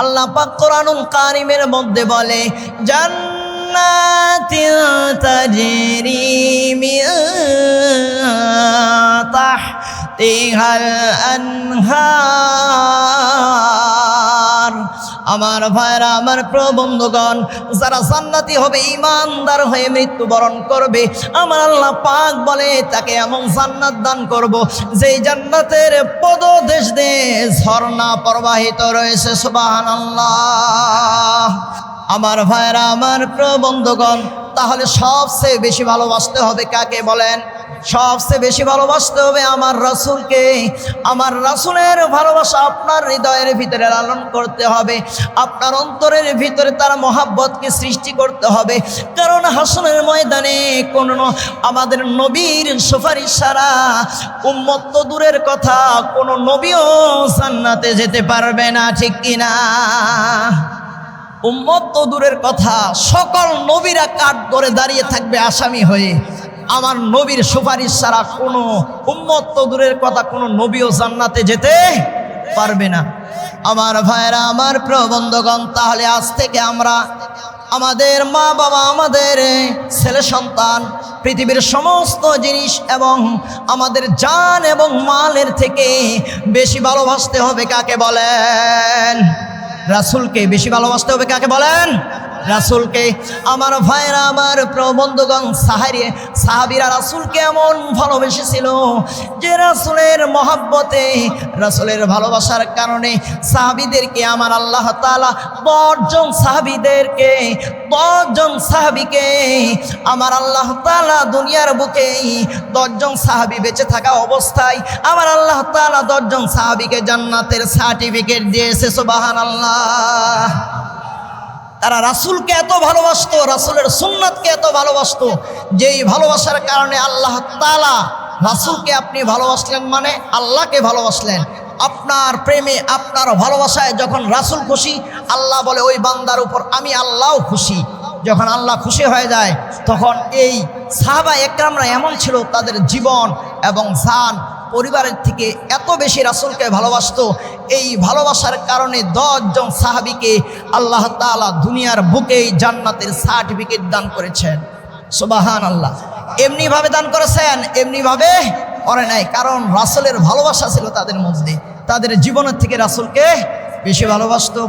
আল্লাহ পাক কোরআনুল কারিমের মধ্যে বলে জান্নাতিন তাজরি মিন তাহতিহাল আনহার। আমার ভাইরা, আমার প্রবন্ধগণ যারা জান্নাতি হবে ইমানদার হয়ে মৃত্যুবরণ করবে, আমার আল্লাহ পাক বলে, তাকে এমন জান্নাত দান করব, যেই জান্নাতের পদদেশ দিয়ে ঝর্ণা প্রবাহিত রয়েছে সুবাহান আমার ভাইরা, আমার প্রবন্ধগণ তাহলে সবচেয়ে বেশি ভালোবাসতে হবে কাকে বলেন? সবচেয়ে বেশি ভালোবাসতে হবে আমার রাসূলকে। আমার রাসূলের ভালোবাসা আপনার হৃদয়ের ভিতরে লালন করতে হবে। আপনার অন্তরের ভিতরে তার মহাব্বতকে সৃষ্টি করতে হবে। কারণ হাসনের ময়দানে কোনো আমাদের নবীর সুপারিশ ছাড়া উম্মত তো দূরের কথা, কোনো নবীও জান্নাতে যেতে পারবে না, ঠিক কিনা উম্মত তো দূরের কথা, সকল নবীরা কাঠ করে দাঁড়িয়ে থাকবে আসামি হয়ে। আমার নবীর সুপারিশ ছাড়া কোনো উম্মত দূরের কথা, কোনো নবীও জান্নাতে যেতে পারবে না। আমার ভাইরা আমার প্রবন্ধগণ তাহলে আজ থেকে আমরা আমাদের মা বাবা, আমাদের ছেলে সন্তান, পৃথিবীর সমস্ত জিনিস এবং আমাদের জান এবং মালের থেকে বেশি ভালোবাসতে হবে কাকে বলেন? রাসুলকে বেশি ভালোবাসতে হবে কাকে বলেন? রাসুলকে, আমার ভাইরা আমার প্রবন্ধগণ সাহারিয়ে সাহাবিরা রাসুলকে এমন ভালোবেসেছিল যে রাসুলের মহাব্বতে, রাসুলের ভালোবাসার কারণে সাহাবিদেরকে, আমার আল্লাহ তালা দশজন সাহাবিদেরকে দশজন সাহাবিকে, আমার আল্লাহ তালা দুনিয়ার বুকে দশজন সাহাবি বেঁচে থাকা অবস্থায়, আমার আল্লাহ তালা দশজন সাহাবিকে জান্নাতের সার্টিফিকেট দিয়েছে সুবাহান আল্লাহ তারা রাসুলকে এত ভালোবাসত, রাসুলের সুন্নাতকে এত ভালোবাসতো, যেই ভালোবাসার কারণে আল্লাহ তালা রাসুলকে আপনি ভালোবাসলেন মানে আল্লাহকে ভালোবাসলেন। আপনার প্রেমে, আপনার ভালোবাসায় যখন রাসুল খুশি, আল্লাহ বলে, ওই বান্দার উপর আমি আল্লাহও খুশি। যখন আল্লাহ খুশি হয়ে যায়, তখন এই সাহাবা একরামরা এমন ছিল, তাদের জীবন এবং জান পরিবারের থেকে এত বেশি রাসুলকে ভালোবাসত, এই ভালোবাসার কারণে দশজন সাহাবিকে আল্লাহ তালা দুনিয়ার বুকেই জান্নাতের সার্টিফিকেট দান করেছেন। সুবাহান আল্লাহ এমনিভাবে দান করেছেন, এমনিভাবে করে নাই, কারণ রাসুলের ভালোবাসা ছিল তাদের মধ্যে। তাদের জীবনের থেকে রাসুলকে বেশি ভালোবাসতো।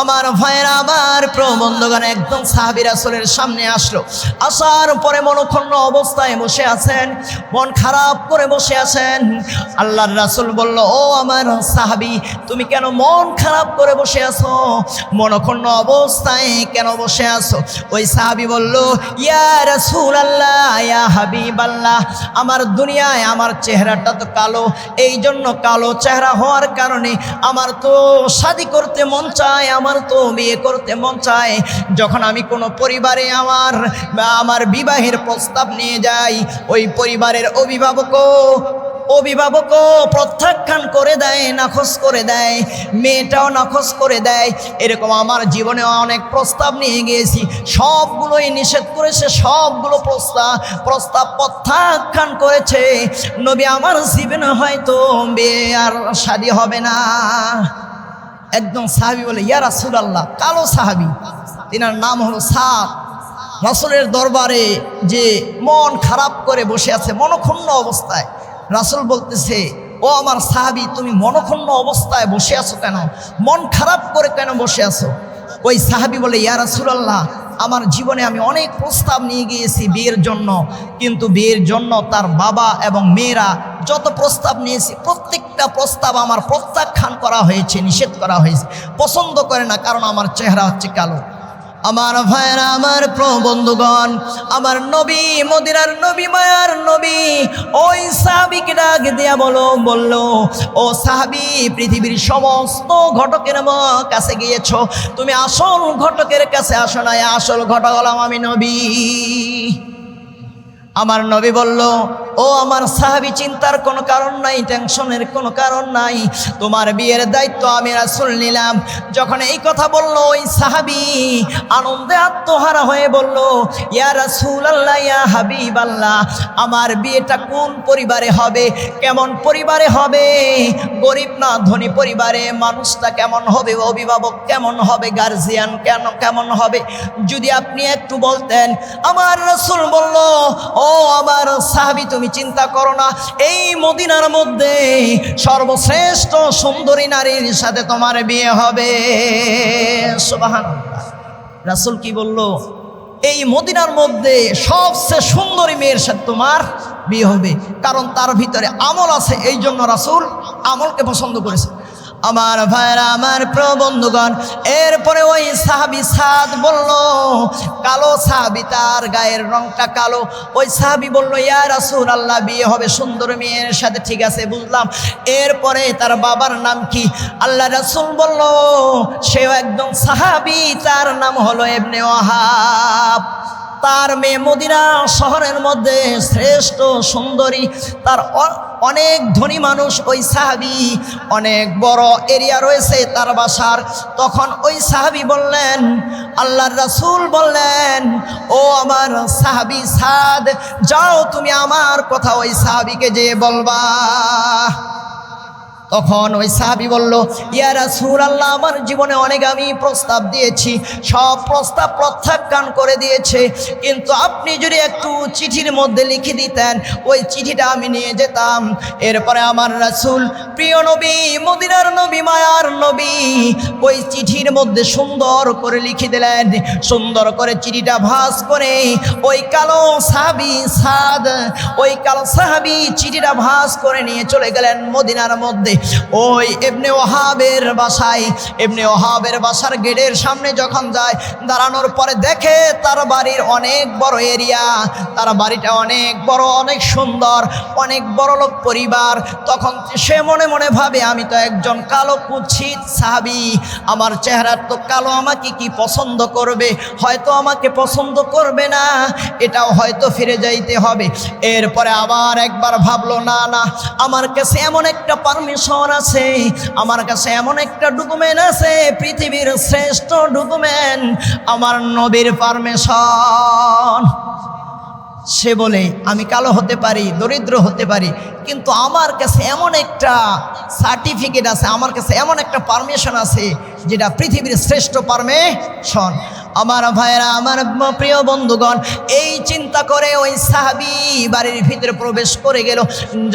আমার ভাইয়ের আমার প্রবন্ধগণ একদম সাহাবি রাসুলের সামনে আসলো। আসার পরে মনক্ষণ্ণ অবস্থায় বসে আছেন, মন খারাপ করে বসে আছেন। আল্লাহর রাসুল বলল, ও আমার সাহাবি, তুমি কেন মন খারাপ করে বসে আছো? মনক্ষণ্ণ অবস্থায় কেন বসে আছো? ওই সাহাবি বলল, ইয়া রাসুল আল্লাহ ইয়া হাবিব আল্লাহ আমার দুনিয়ায় আমার চেহারাটা তো কালো। এই জন্য কালো চেহারা হওয়ার কারণে আমার তো শাদি করতে মন চায়, আমার তো বিয়ে করতে মন চায়। যখন আমি কোনো পরিবারে আমার আমার বিবাহের প্রস্তাব নিয়ে যাই, ওই পরিবারের অভিভাবকও অভিভাবকও প্রত্যাখ্যান করে দেয় নাকচ করে দেয়, মেয়েটাও নাকচ করে দেয়। এরকম আমার জীবনে অনেক প্রস্তাব নিয়ে গিয়েছি। সবগুলোই নিষেধ করেছে, সবগুলো প্রস্তাব প্রস্তাব প্রত্যাখ্যান করেছে। নবী, আমার জীবনে হয়তো বিয়ে আর শাদি হবে না। একদম সাহাবি বলে, ইয়া রাসুল আল্লাহ কালো সাহাবি। তিনার নাম হলো সাদ। রাসুলের দরবারে যে মন খারাপ করে বসে আছে মনক্ষুণ্ণ অবস্থায়, রাসুল বলতেছে, ও আমার সাহাবি, তুমি মনক্ষুণ্ণ অবস্থায় বসে আছো কেন? মন খারাপ করে কেন বসে আছো? ওই সাহাবি বলে, ইয়া রাসুলাল্লাহ আমার জীবনে আমি অনেক প্রস্তাব নিয়ে গিয়েছি বিয়ের জন্য। কিন্তু বিয়ের জন্য তার বাবা এবং মেয়েরা যত প্রস্তাব নিয়েছি, প্রত্যেকটা প্রস্তাব আমার প্রত্যাখ্যান করা হয়েছে, নিষেধ করা হয়েছে। পছন্দ করে না, কারণ আমার চেহারা হচ্ছে কালো। আমার ভাইরা আমার প্রবন্ধগণ আমার নবী, মদিনার নবী, মায়ার নবী, ওই সাহাবিকে ডাক দেয়া বলো, বলল, ও সাহাবি, পৃথিবীর সমস্ত ঘটকের কাছে গিয়েছ। তুমি আসল ঘটকের কাছে আসো না আসল ঘটক হলাম আমি নবী। আমার নবী বলল, ও আমার সাহাবি, চিন্তার কোনো কারণ নাই, টেনশনের কোনো কারণ নাই। তোমার বিয়ের দায়িত্ব আমি রাসুল নিলাম। যখন এই কথা বলল, ওই সাহাবি আনন্দে আত্মহারা হয়ে বলল, ইয়া রাসুল আল্লাহ ইয়া হাবিব আল্লাহ আমার বিয়েটা কোন পরিবারে হবে? কেমন পরিবারে হবে? গরিব না ধনী পরিবারে? মানুষটা কেমন হবে? অভিভাবক কেমন হবে? গার্জিয়ান কেন, কেমন হবে? যদি আপনি একটু বলতেন, আমার রসুল বলল, ও আমার সাহাবি, তুমি চিন্তা করো না। এই মদিনার মধ্যে সর্বশ্রেষ্ঠ সুন্দরী নারীর সাথে তোমার বিয়ে হবে। সুবাহান রাসুল কি বলল? এই মদিনার মধ্যে সবচেয়ে সুন্দরী মেয়ের সাথে তোমার বিয়ে হবে। কারণ তার ভিতরে আমল আছে। এই জন্য রাসুল আমলকে পছন্দ করেছে। আমার ভাইরা আমার প্রিয় বন্ধুগণ, এরপরে ওই সাহাবি সাদ বলল, কালো সাহাবি, তার গায়ের রংটা কালো। ওই সাহাবি বলল, ইয়া রাসুল আল্লাহ বিয়ে হবে, সুন্দর মেয়ের সাথে ঠিক আছে, বুঝলাম। এরপরে তার বাবার নাম কি? আল্লাহ রাসুল বলল, সেও একদম সাহাবি, তার নাম হলো এমনি ওহাব তার মেয়ে মদিনা শহরের মধ্যে শ্রেষ্ঠ সুন্দরী, তার অনেক ধনী মানুষ ওই সাহাবি, অনেক বড় এরিয়া রয়েছে তার বাসার। তখন ওই সাহাবি বললেন, আল্লাহর রাসূল বললেন, ও আমার সাহাবি সাদ, যাও তুমি আমার কথা ওই সাহাবিকে যে বলবা। তখন ওই সাহাবি বলল ইয়ারা সুর আল্লাহ আমার জীবনে অনেক আমি প্রস্তাব দিয়েছি, সব প্রস্তাব প্রত্যাখ্যান করে দিয়েছে, কিন্তু আপনি যদি একটু চিঠির মধ্যে লিখে দিতেন, ওই চিঠিটা আমি নিয়ে যেতাম। এরপরে আমার রাসূল, প্রিয় নবী, মদিনার নবী, মায়ার নবী, ওই চিঠির মধ্যে সুন্দর করে লিখে দিলেন, সুন্দর করে চিঠিটা ভাস করে, ওই কালো সাহাবি সাদ, ওই কালো সাহাবি চিঠিটা ভাস করে নিয়ে চলে গেলেন মদিনার মধ্যে। ওই এমনি ওহাবের বাসায়। এমনি ওহাবের বাসার গেটের সামনে যখন যায়, দাঁড়ানোর পরে দেখে তার বাড়ির অনেক বড় এরিয়া। তার বাড়িটা অনেক বড়, অনেক সুন্দর, অনেক বড় লোক পরিবার। তখন সে মনে মনে ভাবে, আমি তো একজন কালো কুচ্ছিত সাহাবি। আমার চেহারা তো কালো আমাকে কি পছন্দ করবে? হয়তো আমাকে পছন্দ করবে না। এটাও হয়তো ফিরে যাইতে হবে। এরপরে আবার একবার ভাবলো, না না, আমার কাছে এমন একটা পারমিশন আছে, আমার কাছে এমন একটা ডকুমেন্ট আছে, পৃথিবীর শ্রেষ্ঠ ডকুমেন্ট আমার নবীর পারমিশন সে বলে, আমি কালো হতে পারি, দরিদ্র হতে পারি, কিন্তু আমার কাছে এমন একটা সার্টিফিকেট আছে, আমার কাছে এমন একটা পারমিশন আছে, যেটা পৃথিবীর শ্রেষ্ঠ পারমিশন আমার ভাইয়েরা, আমার প্রিয় বন্ধুগণ, এই চিন্তা করে ওই সাহাবি বাড়ির ভিতরে প্রবেশ করে গেল।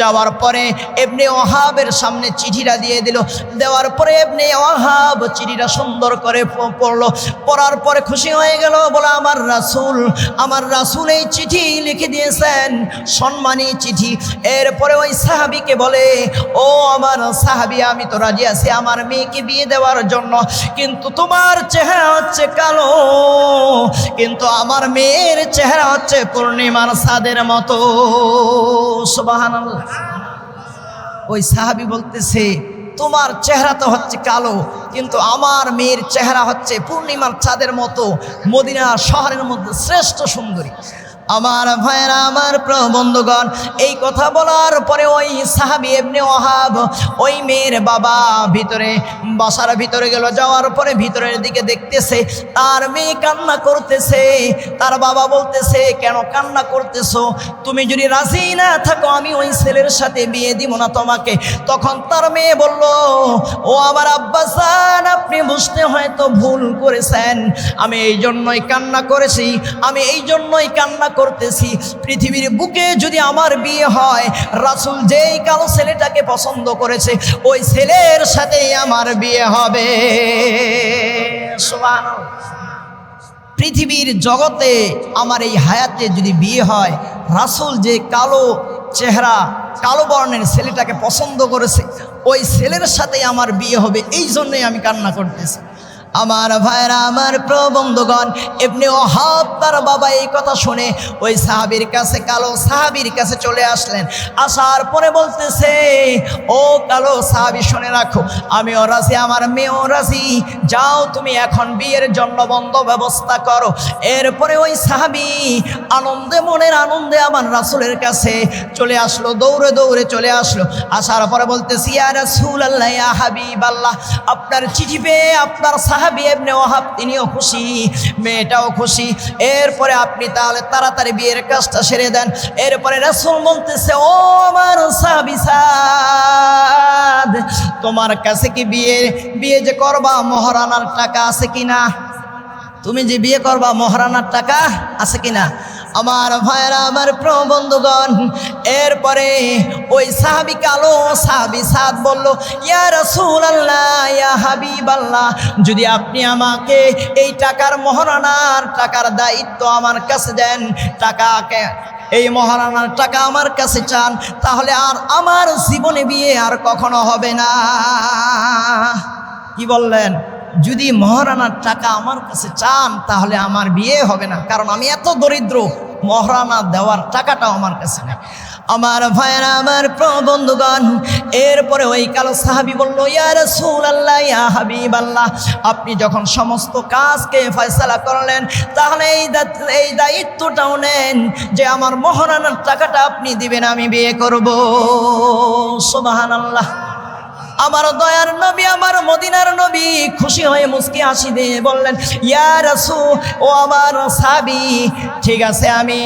যাওয়ার পরে এমনি ওহাবের সামনে চিঠিটা দিয়ে দিল। দেওয়ার পরে এমনি ওহাব চিঠিটা সুন্দর করে পড়ল। পড়ার পরে খুশি হয়ে গেল, বলে, আমার রাসূল আমার রাসূল এই চিঠি লিখে দিয়েছেন, সম্মানী চিঠি। এরপরে ওই সাহাবিকে বলে, ও আমার সাহাবি, আমি তো রাজি আছি, আমার মেয়েকে বিয়ে দেওয়ার জন্য, কিন্তু তোমার চেহারা হচ্ছে কালো, কিন্তু আমার মেয়ের চেহারা হচ্ছে পূর্ণিমার সাদের মতো ওই সাহাবি বলতেছে, তোমার চেহারা তো হচ্ছে কালো, কিন্তু আমার মেয়ের চেহারা হচ্ছে পূর্ণিমার চাঁদের মতো। মদিনা শহরের মধ্যে শ্রেষ্ঠ সুন্দরী। আমার ভাইয়েরা, আমার প্রিয় বন্ধুগণ, এই কথা বলার পরে ওই সাহাবি এমনি ওহাব ওই মেয়ের বাবা ভিতরে, বাসার ভিতরে গেল, যাওয়ার পরে ভিতরের দিকে দেখতেছে, তার মেয়ে কান্না করতেছে। তার বাবা বলতেছে, কেন কান্না করতেছো? তুমি যদি রাজি না থাকো, আমি ওই ছেলের সাথে বিয়ে দিব না তোমাকে। তখন তার মেয়ে বলল, ও আমার আব্বাসান আপনি বুঝতে হয়তো ভুল করেছেন। আমি এই জন্যই কান্না করেছি। আমি এই জন্যই কান্না করতেছি। পৃথিবীর বুকে যদি আমার বিয়ে হয়, রাসুল যেই কালো ছেলেটাকে পছন্দ করেছে, ওই ছেলের সাথেই আমার বিয়ে হবে। পৃথিবীর জগতে আমার এই হায়াতে যদি বিয়ে হয়, রাসুল যে কালো চেহারা, কালো বর্ণের ছেলেটাকে পছন্দ করেছে, ওই ছেলের সাথে আমার বিয়ে হবে এই জন্যই আমি কান্না করতেছি। আমার ভাইরা, আমার প্রবন্ধগণ এমনি অহাব তার বাবা এই কথা শুনে ওই সাহাবির কাছে, কালো সাহাবির কাছে চলে আসলেন। আসার পরে বলতেছে, ও কালো সাহাবি, শুনে রাখো, আমিও রাজি, আমার মেয়েও রাজি। যাও তুমি এখন বিয়ের জন্য বন্ধ ব্যবস্থা করো। এরপরে ওই সাহাবি আনন্দে, মনের আনন্দে আমার রাসুলের কাছে চলে আসলো, দৌড়ে দৌড়ে চলে আসলো। আসার পরে বলতেছি, ইয়া রাসূল আল্লাহ হাবিব আল্লাহ আপনার চিঠি পেয়ে আপনার সাহাবি এমনি ওহাব তিনিও খুশি, মেয়েটাও খুশি। এরপরে আপনি তাহলে তাড়াতাড়ি বিয়ের কাজটা সেরে দেন। এরপরে রাসুল বলতেছে, ও আমার সাহাবি সাদ, তোমার কাছে কি বিয়ে বিয়ে যে করবা? মহারানার টাকা আছে কি না তুমি যে বিয়ে করবা, মহারানার টাকা আছে কিনা? আমার ভাইরা আমার প্রবন্ধগণ এরপরে ওই সাহাবি কালো সাহাবি সাদ বলল, ইয়া রাসূল আল্লাহ ইয়া হাবিব আল্লাহ যদি আপনি আমাকে এই টাকার মহারানার টাকার দায়িত্ব আমার কাছে দেন, টাকাকে, এই মহারানার টাকা আমার কাছে চান, তাহলে আর আমার জীবনে বিয়ে আর কখনো হবে না। কি বললেন? যদি মহারানার টাকা আমার কাছে চান, তাহলে আমার বিয়ে হবে না। কারণ আমি এত দরিদ্র, মহারানা দেওয়ার টাকাটাও আমার কাছে নেই। আমার ভাইয়েরা, আমার বন্ধুগণ এরপরে ওই কালো সাহাবি বলল ইয়ার রাসূল আল্লাহ ইয়া হাবিব আল্লাহ আপনি যখন সমস্ত কাজকে ফয়সালা করলেন, তাহলে এই এই দায়িত্বটাও নেন যে আমার মহারানার টাকাটা আপনি দিবেন, আমি বিয়ে করব করব। সুবহানাল্লাহ। আমার দয়ার নবী, আমার মদিনার নবী খুশি হয়ে মুস্কি হাসি দিয়ে বললেন, ইয়া রাসু ও আমার সাবি ঠিক আছে আমি,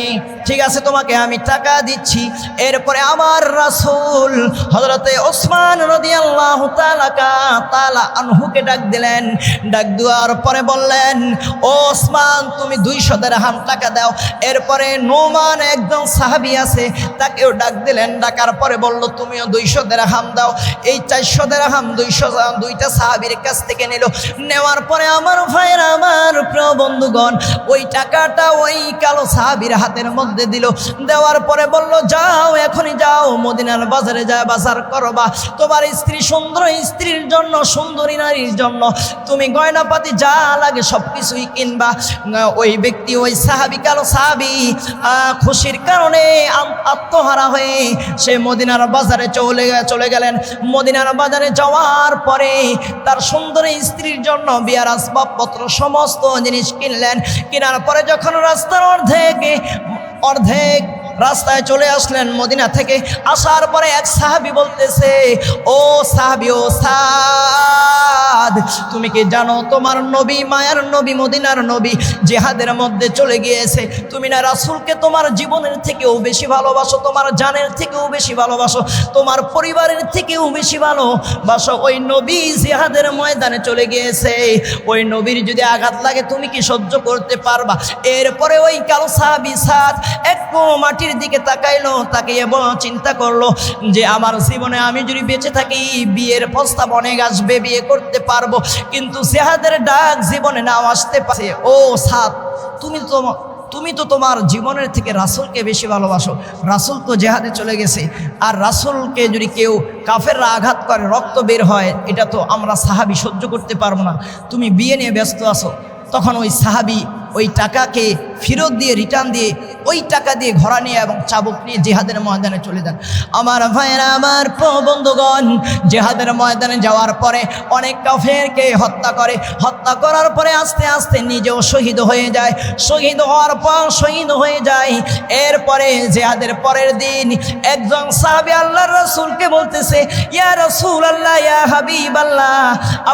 ঠিক আছে তোমাকে আমি টাকা দিচ্ছি। এরপরে আমার রাসূল হজরতে ওসমান নদী আল্লাহ তালা আনহুকে ডাক দিলেন। ডাক দেওয়ার পরে বললেন, ও ওসমান, তুমি দুইশো হাম টাকা দাও। এরপরে নোমান একজন সাহাবি আছে, তাকেও ডাক দিলেন। ডাকার পরে বলল, তুমিও দুইশো হাম দাও। এই চারশো হাম দুইশো দুইটা সাহাবির কাছ থেকে নিল। নেওয়ার পরে আমার ভাইয়ের, আমার প্রিয় বন্ধুগণ, ওই টাকাটা ওই কালো সাহাবির হাতের মধ্যে দিল। দেওয়ার পরে বলল, যাও, এখনই যাও, মদিনার বাজারে যা বাজার করবা। তোমার স্ত্রী সুন্দর, স্ত্রীর জন্য, সুন্দরী নারীর জন্য। তুমি গয়নাপাতি যা লাগে সব কিছুই কিনবা। ওই ব্যক্তি, ওই সাহাবি, কালো সাহাবি খুশির কারণে আত্মহারা হয়ে সে মদিনার বাজারে চলে চলে গেলেন। মদিনার বাজারে যাওয়ার পরে তার সুন্দরী স্ত্রীর জন্য বিয়ার আসবাবপত্র সমস্ত জিনিস কিনলেন। কেনার পরে যখন রাস্তার অর্ধেক অর্ধেক রাস্তায় চলে আসলেন মদিনা থেকে। আসার পরে এক সাহাবি বলতেছে, ও সাহাবি, ও সাদ, তুমি কি জানো তোমার নবী, মায়ার নবী, মদিনার নবী জেহাদের মধ্যে চলে গিয়েছে? তুমি না রাসুলকে তোমার জীবনের থেকেও বেশি ভালোবাসো, তোমার জানের থেকেও বেশি ভালোবাসো, তোমার পরিবারের থেকেও বেশি ভালোবাসো? ওই নবী জেহাদের ময়দানে চলে গিয়েছে। ওই নবীর যদি আঘাত লাগে, তুমি কি সহ্য করতে পারবা? এরপরে ওই কালো সাহাবি সাদ একটু মাটির দিকে তাকাইলো তাকিয়ে চিন্তা করল যে, আমার জীবনে আমি যদি বেঁচে থাকি, বিয়ের প্রস্তাব অনেক আসবে, বিয়ে করতে পারব। কিন্তু সেহাদের ডাক জীবনে নাও আসতে পারে। ও সাত তুমি তো তুমি তো তোমার জীবনের থেকে রাসুলকে বেশি ভালোবাসো। রাসুল তো জেহাদে চলে গেছে। আর রাসুলকে যদি কেউ কাফেররা আঘাত করে, রক্ত বের হয়, এটা তো আমরা সাহাবি সহ্য করতে পারব না। তুমি বিয়ে নিয়ে ব্যস্ত আছো। তখন ওই সাহাবি ওই টাকাকে ফেরত দিয়ে রিটার্ন দিয়ে ওই টাকা দিয়ে ঘোড়া নিয়ে এবং চাবুক নিয়ে জেহাদের ময়দানে চলে যান। আমার ভাইয়েরা, আমার বন্ধুগণ, জেহাদের ময়দানে যাওয়ার পরে অনেক কাফেরকে হত্যা করে। হত্যা করার পরে আস্তে আস্তে নিজেও শহীদ হয়ে যায়। শহীদ হওয়ার পর শহীদ হয়ে যায়। এরপরে জেহাদের পরের দিন একজন সাহাবি আল্লাহর রসুলকে বলতেছে, ইয়া রসুল আল্লাহ ইয়া হাবিব আল্লাহ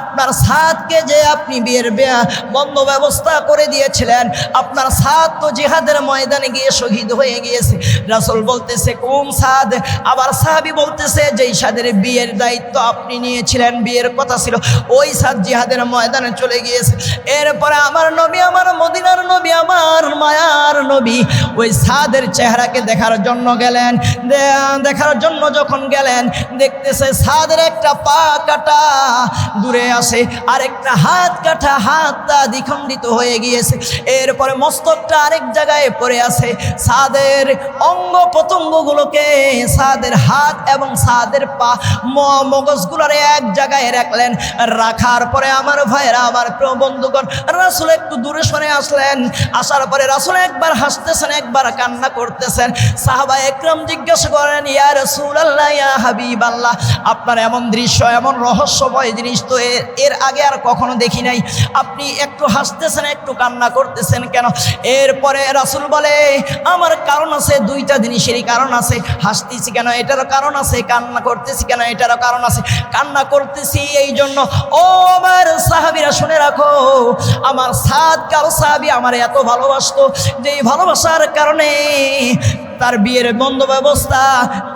আপনার সাদকে যে আপনি বিয়ের বেয়া বন্ধ ব্যবস্থা করে দিয়েছিলেন, আপনার সাদ তো জেহাদের ময়দানে গিয়ে শহীদ হয়ে গিয়েছে। রাসুল বলতেছে কোন সাদ। আবার সাহাবি বলতেছে, যেই সাদের বিয়ের দায়িত্ব আপনি নিয়েছিলেন, বিয়ের কথা ছিল, ওই সাদ জিহাদের ময়দানে চলে গিয়েছে। এরপরে আমার নবী, আমার মদিনার নবী, আমার মায়ার নবী, ওই সাদের চেহারাকে দেখার জন্য গেলেন। দেখার জন্য যখন গেলেন, দেখতেছে সাদের একটা পা কাটা দূরে আসে আর একটা হাত কাটা হাতটা দ্বিখণ্ডিত হয়ে গিয়েছে। এরপরে মস্তকটা আরেক জায়গায় পড়ে আছে সাদের অঙ্গ প্রত্যঙ্গগুলোকে সাদের হাত এবং সাদের পা মগজগুলোর এক জায়গায় রাখলেন। রাখার পরে আমার ভাইয়েরা, আমার প্রিয় বন্ধুগণ, রাসুল একটু দূরে সরে আসলেন। আসার পরে রাসুল একবার হাসতেছেন, একবার কান্না করতেছেন। সাহাবা একরম জিজ্ঞাসা করেন, ইয়া রসুল আল্লাহ ইয়া হাবিব আল্লাহ আপনার এমন দৃশ্য, এমন রহস্যময় জিনিস তো এর আগে আর কখনো দেখি নাই। আপনি একটু হাসতেছেন, একটু কান্না করতেছেন কেন? এরপরে রাসুল বলে আমার কারণ আছে, দুইটা জিনিসেরই কারণ আছে। হাসতেছি কেন? এটারও কারণ আছে, কান্না করতেছি কেন? এটারও কারণ আছে। কান্না করতেছি এই জন্য ও আমার সাহাবিরা, শুনে রাখো। আমার সাত কাল সাহাবি আমার এত ভালোবাসত যে এই ভালোবাসার কারণে তার বিয়ের বন্ধ ব্যবস্থা,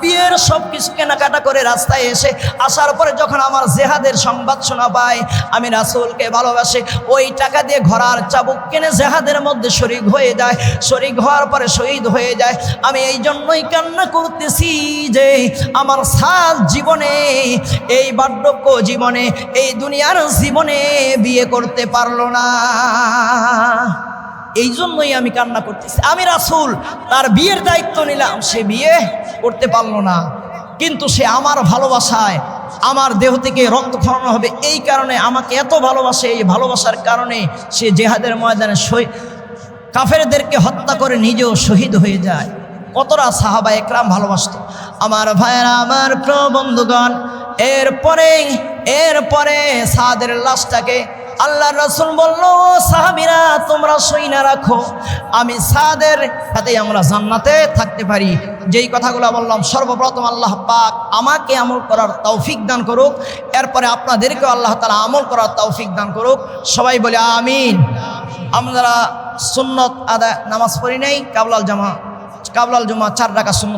বিয়ের সব কিছু কেনাকাটা করে রাস্তায় এসে আসার পরে যখন আমার জেহাদের সংবাদ শোনা পায়, আমি রাসুলকে ভালোবাসি। ওই টাকা দিয়ে ঘোড়ার চাবুক কিনে জেহাদের মধ্যে শরিক হয়ে যায়। শরিক হওয়ার পরে শহীদ হয়ে যায়। আমি এই জন্যই কান্না করতেছি যে আমার সাত জীবনে, এই বার্ধক্য জীবনে, এই দুনিয়ার জীবনে বিয়ে করতে পারল না। এই জন্যই আমি কান্না করতেছি। আমি রাসুল, তার বিয়ের দায়িত্ব নিলাম। সে বিয়ে করতে পারল না। কিন্তু সে আমার ভালোবাসায়, আমার দেহ থেকে রক্ত খরানো হবে। এই কারণে আমাকে এত ভালোবাসে, এই ভালোবাসার কারণে সে জেহাদের ময়দানে কাফেরদেরকে হত্যা করে নিজেও শহীদ হয়ে যায়। কতটা সাহাবা একরাম ভালোবাসত। আমার ভাইয়েরা, আমার প্রবন্ধুগণ এরপরে এরপরে সাদের লাশটাকে আল্লাহ রসুল বলল, "ও সাহাবিরা, তোমরা সই না রাখো। আমি সাদের সাথে আমরা জান্নাতে থাকতে পারি। যেই কথাগুলো বললাম, সর্বপ্রথম আল্লাহ পাক আমাকে আমল করার তৌফিক দান করুক, এরপরে আপনাদেরকেও আল্লাহ তালা আমল করার তৌফিক দান করুক। সবাই বলে, আমিন। আমরা সুন্নত আদায় নামাজ পড়ি নাই, কাবলাল জামা, কাবলাল জমা চার টাকা সুন্নত